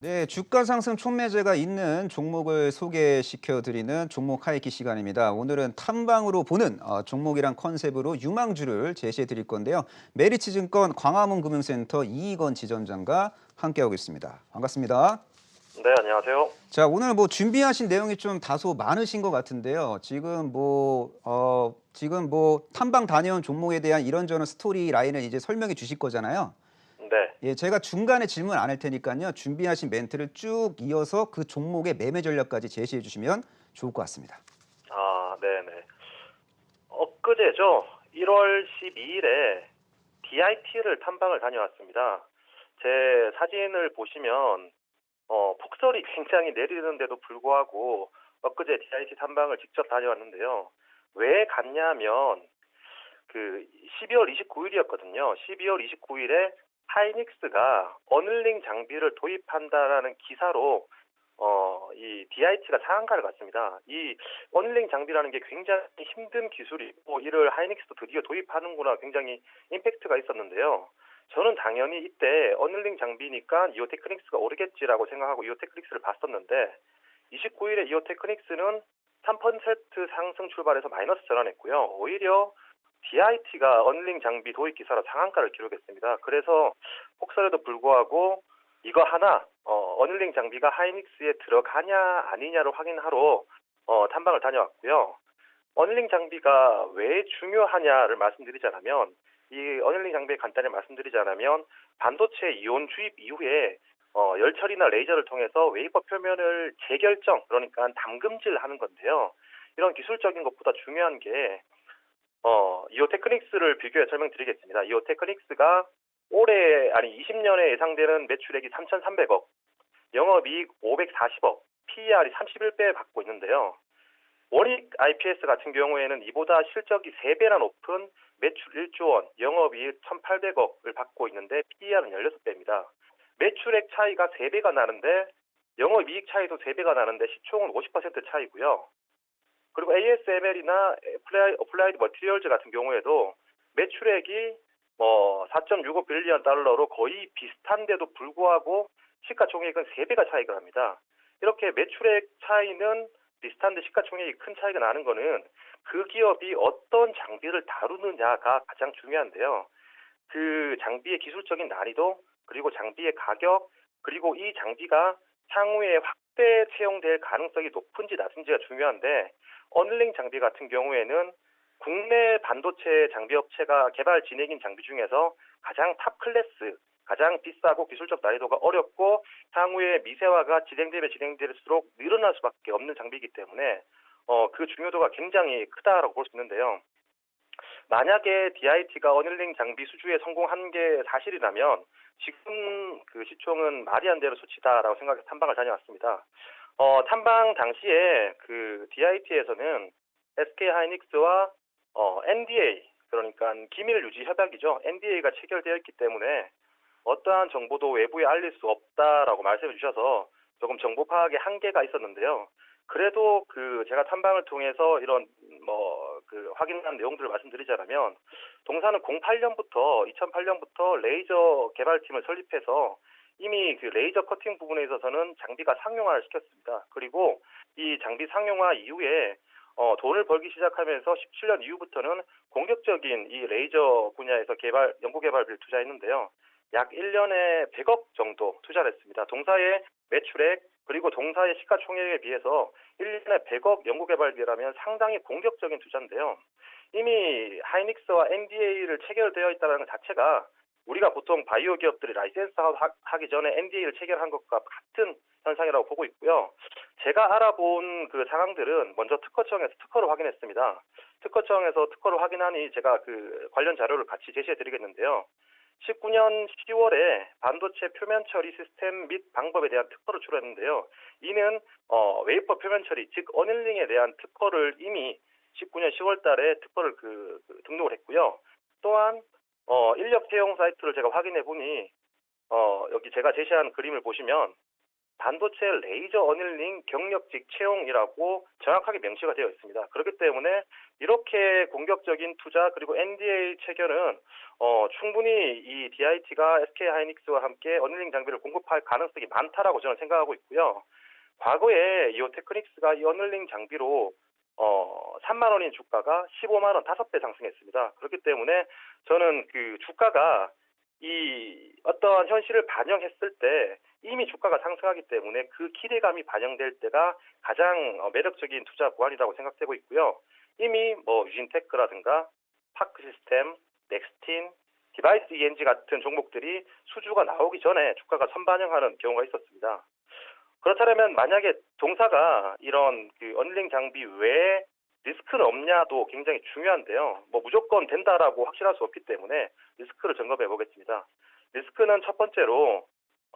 네, 주가 상승 촉매제가 있는 종목을 소개시켜 드리는 종목 하이키 시간입니다. 오늘은 탐방으로 보는 어, 종목이란 컨셉으로 유망주를 제시해 드릴 건데요. 메리츠증권 광화문 금융센터 이익원 지점장과 함께하고 있습니다. 반갑습니다. 네, 안녕하세요. 자, 오늘 뭐 준비하신 내용이 좀 다소 많으신 것 같은데요. 지금 뭐, 어, 지금 뭐 탐방 다녀온 종목에 대한 이런저런 스토리 라인을 이제 설명해 주실 거잖아요. 네, 예, 제가 중간에 질문 안 할 테니까요. 준비하신 멘트를 쭉 이어서 그 종목의 매매 전략까지 제시해 주시면 좋을 것 같습니다. 아, 네네. 엊그제죠. 1월 12일에 DIT를 탐방을 다녀왔습니다. 제 사진을 보시면 어, 폭설이 굉장히 내리는데도 불구하고 엊그제 DIT 탐방을 직접 다녀왔는데요. 왜 갔냐면 그 12월 29일이었거든요. 12월 29일에 하이닉스가 어늘링 장비를 도입한다라는 기사로 어, 이 DIT가 상한가를 갔습니다. 이 어늘링 장비라는 게 굉장히 힘든 기술이고 이를 하이닉스도 드디어 도입하는구나 굉장히 임팩트가 있었는데요. 저는 당연히 이때 어늘링 장비니까 이오테크닉스가 오르겠지라고 생각하고 이오테크닉스를 봤었는데 29일에 이오테크닉스는 3% 상승 출발해서 마이너스 전환했고요. 오히려 DIT가 어늘링 장비 도입 기사로 상한가를 기록했습니다. 그래서 폭설에도 불구하고 이거 하나 어, 어늘링 장비가 하이닉스에 들어가냐 아니냐를 확인하러 어, 탐방을 다녀왔고요. 어늘링 장비가 왜 중요하냐를 말씀드리자면 이 어늘링 장비에 간단히 말씀드리자면 반도체 이온 주입 이후에 어, 열 처리나 레이저를 통해서 웨이퍼 표면을 재결정 그러니까 담금질하는 건데요. 이런 기술적인 것보다 중요한 게 어, 이오 테크닉스를 비교해 설명드리겠습니다. 이오 테크닉스가 올해 아니 20년에 예상되는 매출액이 3,300억, 영업이익 540억, PER이 31배 받고 있는데요. 원익 IPS 같은 경우에는 이보다 실적이 3배나 높은 매출 1조 원, 영업이익 1,800억을 받고 있는데 PER은 16배입니다. 매출액 차이가 3배가 나는데 영업이익 차이도 3배가 나는데 시총은 50% 차이고요. 그리고 ASML이나 어플라이드 머티리얼즈 같은 경우에도 매출액이 뭐 4.65 빌리언 달러로 거의 비슷한데도 불구하고 시가총액은 3배가 차이가 납니다. 이렇게 매출액 차이는 비슷한데 시가총액이 큰 차이가 나는 거는 그 기업이 어떤 장비를 다루느냐가 가장 중요한데요. 그 장비의 기술적인 난이도 그리고 장비의 가격 그리고 이 장비가 향후에 확대 채용될 가능성이 높은지 낮은지가 중요한데 어늘링 장비 같은 경우에는 국내 반도체 장비 업체가 개발 진행인 장비 중에서 가장 탑 클래스, 가장 비싸고 기술적 난이도가 어렵고 향후에 미세화가 진행되면 진행될수록 늘어날 수밖에 없는 장비이기 때문에 어, 그 중요도가 굉장히 크다라고 볼 수 있는데요. 만약에 DIT가 어닐링 장비 수주에 성공한 게 사실이라면 지금 그 시총은 말이 안 되는 수치다라고 생각해서 탐방을 다녀왔습니다. 어, 탐방 당시에 그 DIT에서는 SK 하이닉스와 어, NDA 그러니까 기밀 유지 협약이죠. NDA가 체결되어 있기 때문에 어떠한 정보도 외부에 알릴 수 없다라고 말씀해 주셔서 조금 정보 파악에 한계가 있었는데요. 그래도 그 제가 탐방을 통해서 이런 뭐 그 확인한 내용들을 말씀드리자면 동사는 08년부터 2008년부터 레이저 개발팀을 설립해서 이미 그 레이저 커팅 부분에 있어서는 장비가 상용화를 시켰습니다. 그리고 이 장비 상용화 이후에 어, 돈을 벌기 시작하면서 17년 이후부터는 공격적인 이 레이저 분야에서 개발 연구 개발비를 투자했는데요. 약 1년에 100억 정도 투자를 했습니다. 동사의 매출액 그리고 동사의 시가총액에 비해서 1년에 100억 연구개발비라면 상당히 공격적인 투자인데요. 이미 하이닉스와 NDA를 체결되어 있다는 것 자체가 우리가 보통 바이오 기업들이 라이센스 하기 전에 NDA를 체결한 것과 같은 현상이라고 보고 있고요. 제가 알아본 그 상황들은 먼저 특허청에서 특허를 확인했습니다. 특허청에서 특허를 확인하니 제가 그 관련 자료를 같이 제시해 드리겠는데요. 19년 10월에 반도체 표면 처리 시스템 및 방법에 대한 특허를 출원했는데요. 이는 어, 웨이퍼 표면 처리 즉 어닐링에 대한 특허를 이미 19년 10월 달에 특허를 그, 그 등록을 했고요. 또한 어, 인력 채용 사이트를 제가 확인해 보니 어, 여기 제가 제시한 그림을 보시면 반도체 레이저 어닐링 경력직 채용이라고 정확하게 명시가 되어 있습니다. 그렇기 때문에 이렇게 공격적인 투자 그리고 NDA 체결은 어, 충분히 이 DIT가 SK 하이닉스와 함께 어닐링 장비를 공급할 가능성이 많다라고 저는 생각하고 있고요. 과거에 이 테크닉스가 이 어닐링 장비로 어, 3만 원인 주가가 15만 원 5배 상승했습니다. 그렇기 때문에 저는 그 주가가 이 어떠한 현실을 반영했을 때 이미 주가가 상승하기 때문에 그 기대감이 반영될 때가 가장 어, 매력적인 투자 구간이라고 생각되고 있고요. 이미 뭐 유진테크라든가 파크 시스템, 넥스틴, 디바이스 ENG 같은 종목들이 수주가 나오기 전에 주가가 선반영하는 경우가 있었습니다. 그렇다면 만약에 동사가 이런 그 언링 장비 외에 리스크는 없냐도 굉장히 중요한데요. 뭐 무조건 된다라고 확실할 수 없기 때문에 리스크를 점검해 보겠습니다. 리스크는 첫 번째로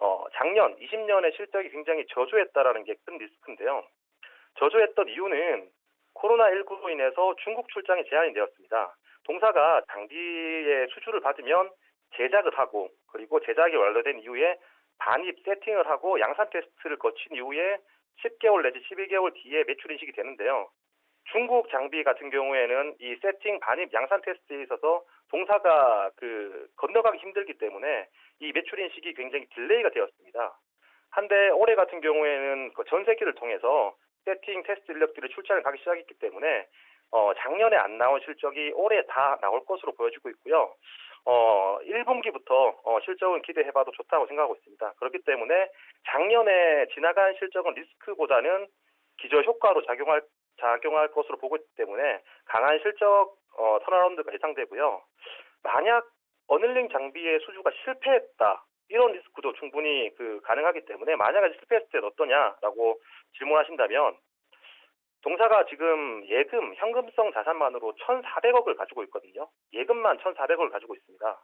어, 작년 20년의 실적이 굉장히 저조했다라는 게 큰 리스크인데요. 저조했던 이유는 코로나19로 인해서 중국 출장이 제한이 되었습니다. 동사가 장비의 수주를 받으면 제작을 하고 그리고 제작이 완료된 이후에 반입 세팅을 하고 양산 테스트를 거친 이후에 10개월 내지 12개월 뒤에 매출 인식이 되는데요. 중국 장비 같은 경우에는 이 세팅, 반입, 양산 테스트에 있어서 동사가 그 건너가기 힘들기 때문에 이 매출 인식이 굉장히 딜레이가 되었습니다. 한데 올해 같은 경우에는 그 전세기를 통해서 세팅, 테스트 인력들이 출장을 가기 시작했기 때문에 어, 작년에 안 나온 실적이 올해 다 나올 것으로 보여지고 있고요. 어, 1분기부터 어, 실적은 기대해봐도 좋다고 생각하고 있습니다. 그렇기 때문에 작년에 지나간 실적은 리스크보다는 기저 효과로 작용할 작용할 것으로 보고 있기 때문에 강한 실적 어, 턴어라운드가 예상되고요. 만약 어늘링 장비의 수주가 실패했다 이런 리스크도 충분히 그 가능하기 때문에 만약에 실패했을 때는 어떠냐라고 질문하신다면 동사가 지금 예금 현금성 자산만으로 1,400억을 가지고 있거든요. 예금만 1,400억을 가지고 있습니다.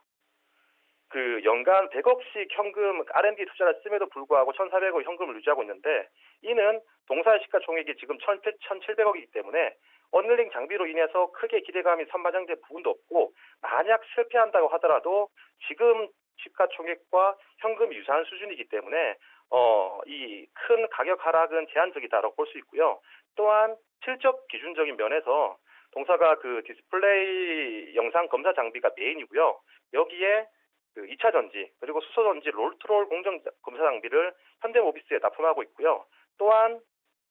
그 연간 100억씩 현금 R&D 투자를 씀에도 불구하고 1,400억 현금을 유지하고 있는데 이는 동사의 시가총액이 지금 1,700억이기 때문에 언늘링 장비로 인해서 크게 기대감이 선반영된 부분도 없고 만약 실패한다고 하더라도 지금 시가총액과 현금 유사한 수준이기 때문에 어, 이 큰 가격 하락은 제한적이다라고 볼 수 있고요. 또한 실적 기준적인 면에서 동사가 그 디스플레이 영상 검사 장비가 메인이고요. 여기에 그 2차 전지 그리고 수소 전지 롤트롤 공정 검사 장비를 현대모비스에 납품하고 있고요. 또한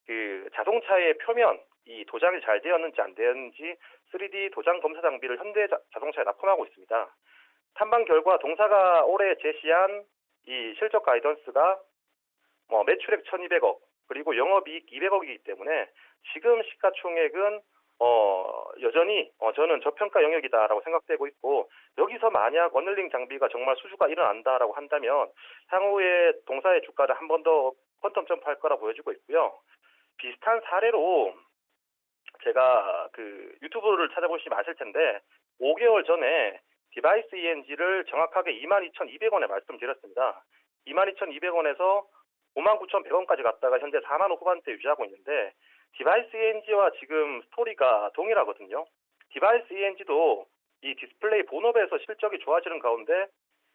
그 자동차의 표면 이 도장이 잘 되었는지 안 되었는지 3D 도장 검사 장비를 현대 자- 자동차에 납품하고 있습니다. 탐방 결과 동사가 올해 제시한 이 실적 가이던스가 뭐 매출액 1,200억 그리고 영업이익 200억이기 때문에 지금 시가총액은 어 여전히 어 저는 저평가 영역이다라고 생각되고 있고 여기서 만약 어널링 장비가 정말 수주가 일어난다라고 한다면 향후에 동사의 주가를 한 번 더 퀀텀 점프할 거라 보여지고 있고요. 비슷한 사례로 제가 그 유튜브를 찾아보시면 아실 텐데 5개월 전에 디바이스 ENG를 정확하게 22,200원에 말씀드렸습니다. 22,200원에서 59,100원까지 갔다가 현재 4만 원 후반대 유지하고 있는데 디바이스 ENG와 지금 스토리가 동일하거든요. 디바이스 ENG도 이 디스플레이 본업에서 실적이 좋아지는 가운데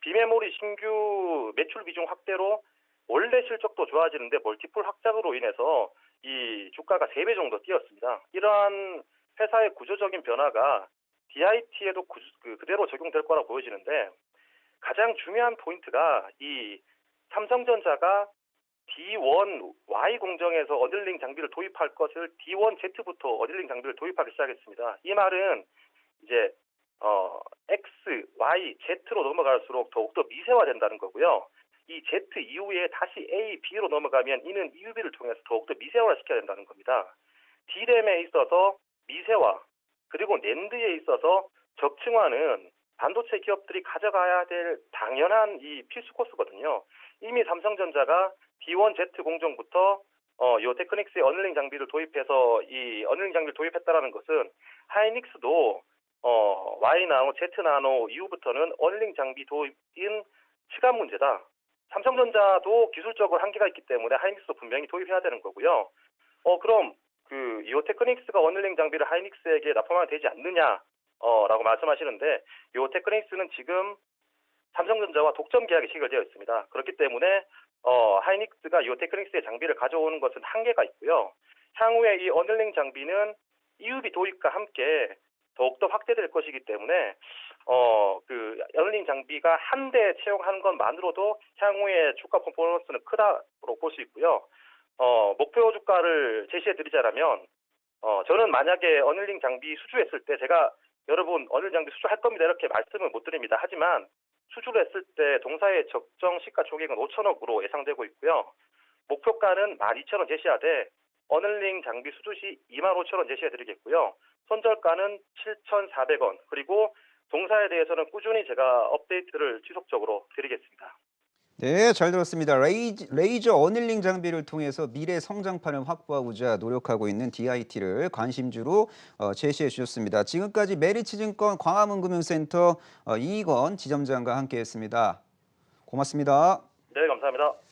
비메모리 신규 매출 비중 확대로 원래 실적도 좋아지는데 멀티플 확장으로 인해서 이 주가가 3배 정도 뛰었습니다. 이러한 회사의 구조적인 변화가 DIT에도 구, 그, 그대로 적용될 거라 보여지는데 가장 중요한 포인트가 이 삼성전자가 D1 Y 공정에서 어딜링 장비를 도입할 것을 D1 Z부터 어딜링 장비를 도입하기 시작했습니다. 이 말은 이제 어, X, Y, Z로 넘어갈수록 더욱더 미세화된다는 거고요. 이 Z 이후에 다시 A, B로 넘어가면 이는 EUV를 통해서 더욱더 미세화를 시켜야 된다는 겁니다. D램에 있어서 미세화, 그리고 낸드에 있어서 적층화는 반도체 기업들이 가져가야 될 당연한 이 필수 코스거든요. 이미 삼성전자가 D1Z 공정부터 어, 요 테크닉스의 어널링 장비를 도입해서 이 어널링 장비를 도입했다라는 것은 하이닉스도 어, Y 나노, Z 나노 이후부터는 어널링 장비 도입인 시간 문제다. 삼성전자도 기술적으로 한계가 있기 때문에 하이닉스도 분명히 도입해야 되는 거고요. 어, 그럼 그요 테크닉스가 어널링 장비를 하이닉스에게 납품하면 되지 않느냐? 어, 라고 말씀하시는데 요 테크닉스는 지금 삼성전자와 독점 계약이 체결되어 있습니다. 그렇기 때문에 어, 하이닉스가 이 테크닉스의 장비를 가져오는 것은 한계가 있고요. 향후에 이 어널링 장비는 EUV 도입과 함께 더욱더 확대될 것이기 때문에 어, 그 어널링 장비가 한 대 채용하는 것만으로도 향후에 주가 퍼포먼스는 크다고 볼수 있고요. 어, 목표 주가를 제시해 드리자면 어, 저는 만약에 어널링 장비 수주했을 때 제가 여러분 어널링 장비 수주할 겁니다 이렇게 말씀을 못 드립니다. 하지만 수주를 했을 때 동사의 적정 시가 총액은 5천억으로 예상되고 있고요. 목표가는 12,000원 제시하되 어널링 장비 수주 시 25,000원 제시해 드리겠고요. 손절가는 7,400원 그리고 동사에 대해서는 꾸준히 제가 업데이트를 지속적으로 드리겠습니다. 네, 잘 들었습니다. 레이저, 레이저 어닐링 장비를 통해서 미래 성장판을 확보하고자 노력하고 있는 DIT를 관심주로 어, 제시해 주셨습니다. 지금까지 메리츠증권 광화문금융센터 어, 이건 지점장과 함께했습니다. 고맙습니다. 네, 감사합니다.